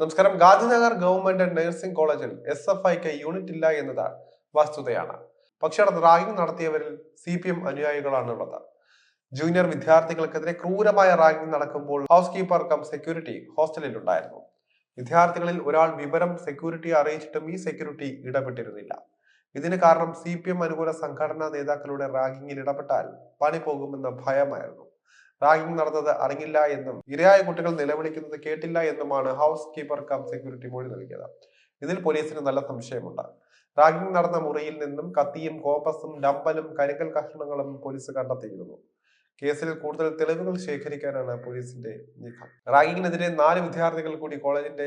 നമസ്കാരം. Gandhinagar government nursing കോളേജിൽ S F ഐക്ക് യൂണിറ്റ് ഇല്ല എന്നത് വസ്തുതയാണ്. പക്ഷേ റാഗിംഗ് നടത്തിയവരിൽ സി പി എം അനുയായികളാണ് ഉള്ളത്. ജൂനിയർ വിദ്യാർത്ഥികൾക്കെതിരെ ക്രൂരമായ റാഗിംഗ് നടക്കുമ്പോൾ ഹൗസ് കീപ്പർ കം സെക്യൂരിറ്റി ഹോസ്റ്റലിൽ ഉണ്ടായിരുന്നു. വിദ്യാർത്ഥികളിൽ ഒരാൾ വിവരം സെക്യൂരിറ്റി അറിയിച്ചിട്ടും ഈ സെക്യൂരിറ്റി ഇടപെട്ടിരുന്നില്ല. ഇതിന് കാരണം സി പി എം അനുകൂല സംഘടനാ നേതാക്കളുടെ റാഗിങ്ങിൽ ഇടപെട്ടാൽ പണി പോകുമെന്ന ഭയമായിരുന്നു. റാഗിംഗ് നടന്നത് അറിഞ്ഞില്ല എന്നും ഇരയായ കുട്ടികൾ നിലവിളിക്കുന്നത് കേട്ടില്ല എന്നുമാണ് ഹൗസ് കീപ്പർ കം സെക്യൂരിറ്റി മൊഴി നൽകിയത്. ഇതിൽ പോലീസിന് നല്ല സംശയമുണ്ട്. റാഗിംഗ് നടന്ന മുറിയിൽ നിന്നും കത്തിയും കോപ്പസും ഡമ്പലും കരിങ്കൽ കഷ്ണങ്ങളും പോലീസ് കണ്ടെത്തിയിരുന്നു. കേസിൽ കൂടുതൽ തെളിവുകൾ ശേഖരിക്കാനാണ് പോലീസിന്റെ നീക്കം. റാഗിങ്ങിനെതിരെ നാല് വിദ്യാർത്ഥികൾ കൂടി കോളേജിന്റെ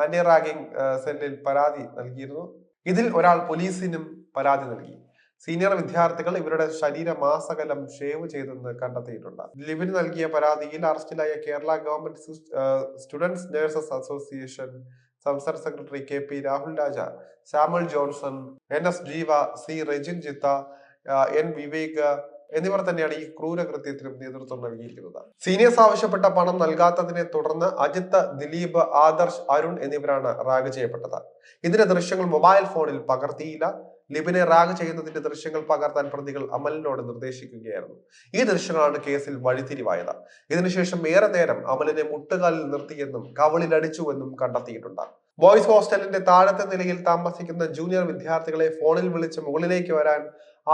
ആന്റി റാഗിംഗ് സെല്ലിൽ പരാതി നൽകിയിരുന്നു. ഇതിൽ ഒരാൾ പോലീസിനും പരാതി നൽകി. സീനിയർ വിദ്യാർത്ഥികൾ ഇവരുടെ ശരീര മാസകലം ഷേവ് ചെയ്തെന്ന് കണ്ടെത്തിയിട്ടുണ്ട്. ലിവിന് നൽകിയ പരാതിയിൽ അറസ്റ്റിലായ Kerala government students nurses association സംസ്ഥാന secretary K P Rahul Raja Samul Johnson N S Jeeva C Rejin Chitta N Vivek എന്നിവർ തന്നെയാണ് ഈ ക്രൂരകൃത്യത്തിനും നേതൃത്വം നൽകിയിരിക്കുന്നത്. സീനിയേഴ്സ് ആവശ്യപ്പെട്ട പണം നൽകാത്തതിനെ തുടർന്ന് അജിത്ത് ദിലീപ് ആദർശ് അരുൺ എന്നിവരാണ് റാഗ് ചെയ്യപ്പെട്ടത്. ഇതിന്റെ ദൃശ്യങ്ങൾ മൊബൈൽ ഫോണിൽ പകർത്തിയില്ല. ലിബിനെ റാഗ് ചെയ്യുന്നതിന്റെ ദൃശ്യങ്ങൾ പകർത്താൻ പ്രതികൾ അമലിനോട് നിർദ്ദേശിക്കുകയായിരുന്നു. ഈ ദൃശ്യങ്ങളാണ് കേസിൽ വഴിത്തിരിവായത്. ഇതിനുശേഷം ഏറെ നേരം അമലിനെ മുട്ടുകാലിൽ നിർത്തിയെന്നും കവളിലടിച്ചുവെന്നും കണ്ടെത്തിയിട്ടുണ്ട്. ബോയ്സ് ഹോസ്റ്റലിന്റെ താഴത്തെ നിലയിൽ താമസിക്കുന്ന ജൂനിയർ വിദ്യാർത്ഥികളെ ഫോണിൽ വിളിച്ച് മുകളിലേക്ക് വരാൻ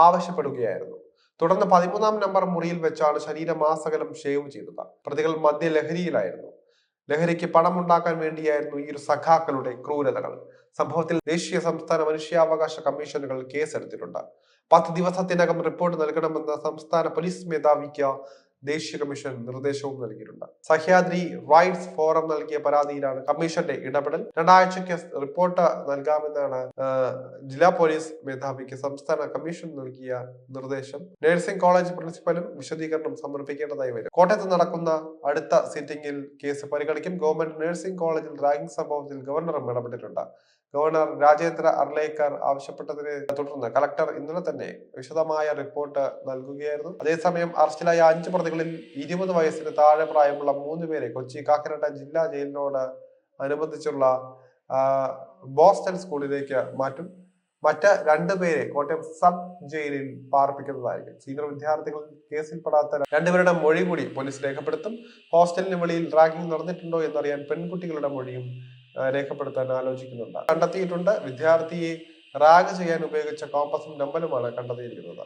ആവശ്യപ്പെടുകയായിരുന്നു. തുടർന്ന് പതിമൂന്നാം നമ്പർ മുറിയിൽ വെച്ചാണ് ശരീരം ശരീരമാസകലം ഷേവ് ചെയ്തത്. പ്രതികൾ മദ്യലഹരിയിലായിരുന്നു ലഹരിക്ക് പണമുണ്ടാക്കാൻ വേണ്ടിയായിരുന്നു ഈ ഒരു സഖാക്കളുടെ ക്രൂരതകൾ. സംഭവത്തിൽ ദേശീയ സംസ്ഥാന മനുഷ്യാവകാശ കമ്മീഷനുകൾ കേസെടുത്തിട്ടുണ്ട്. പത്ത് ദിവസത്തിനകം റിപ്പോർട്ട് നൽകണമെന്ന സംസ്ഥാന പോലീസ് മേധാവിക്ക് ദേശീയ കമ്മീഷൻ നിർദ്ദേശവും നൽകിയിട്ടുണ്ട്. സഹ്യാദ്രി റൈറ്റ്സ് ഫോറം നൽകിയ പരാതിയിലാണ് കമ്മീഷന്റെ ഇടപെടൽ. രണ്ടാഴ്ചയ്ക്ക് റിപ്പോർട്ട് നൽകാമെന്നാണ് ജില്ലാ പോലീസ് മേധാവിക്ക് സംസ്ഥാന കമ്മീഷൻ നൽകിയ നിർദ്ദേശം. നഴ്സിംഗ് കോളേജ് പ്രിൻസിപ്പലും വിശദീകരണം സമർപ്പിക്കേണ്ടതായി വരും. കോട്ടയത്ത് നടക്കുന്ന അടുത്ത സിറ്റിംഗിൽ കേസ് പരിഗണിക്കും. ഗവൺമെന്റ് നഴ്സിംഗ് കോളേജിൽ റാഗിംഗ് സംഭവത്തിൽ ഗവർണറും ഇടപെട്ടിട്ടുണ്ട്. ഗവർണർ രാജേന്ദ്ര അർലേക്കർ ആവശ്യപ്പെട്ടതിനെ തുടർന്ന് കലക്ടർ ഇന്നലെ തന്നെ വിശദമായ റിപ്പോർട്ട് നൽകുകയായിരുന്നു. അതേസമയം അറസ്റ്റിലായ അഞ്ച് പ്രതികളിൽ ഇരുപത് വയസ്സിന് താഴെ പ്രായമുള്ള മൂന്ന് പേരെ കൊച്ചി കാക്കനാട് ജില്ലാ ജയിലിനോട് അനുബന്ധിച്ചുള്ള ബോസ്റ്റൺ സ്കൂളിലേക്ക് മാറ്റും. മറ്റ് രണ്ടു പേരെ കോട്ടയം സബ് ജയിലിൽ പാർപ്പിക്കുന്നതായിരിക്കും. സീനിയർ വിദ്യാർത്ഥികൾ കേസിൽ പെടാത്ത രണ്ടുപേരുടെ മൊഴി കൂടി പോലീസ് രേഖപ്പെടുത്തും. ഹോസ്റ്റലിന് വെളിയിൽ റാഗിംഗ് നടന്നിട്ടുണ്ടോ എന്നറിയാൻ പെൺകുട്ടികളുടെ മൊഴിയും രേഖപ്പെടുത്താൻ ആലോചിക്കുന്നുണ്ട്. കണ്ടെത്തിയിട്ടുണ്ട്. വിദ്യാർത്ഥിയെ റാഗ് ചെയ്യാൻ ഉപയോഗിച്ച കോമ്പസും നമ്പലുമാണ് കണ്ടെത്തിയിരിക്കുന്നത്.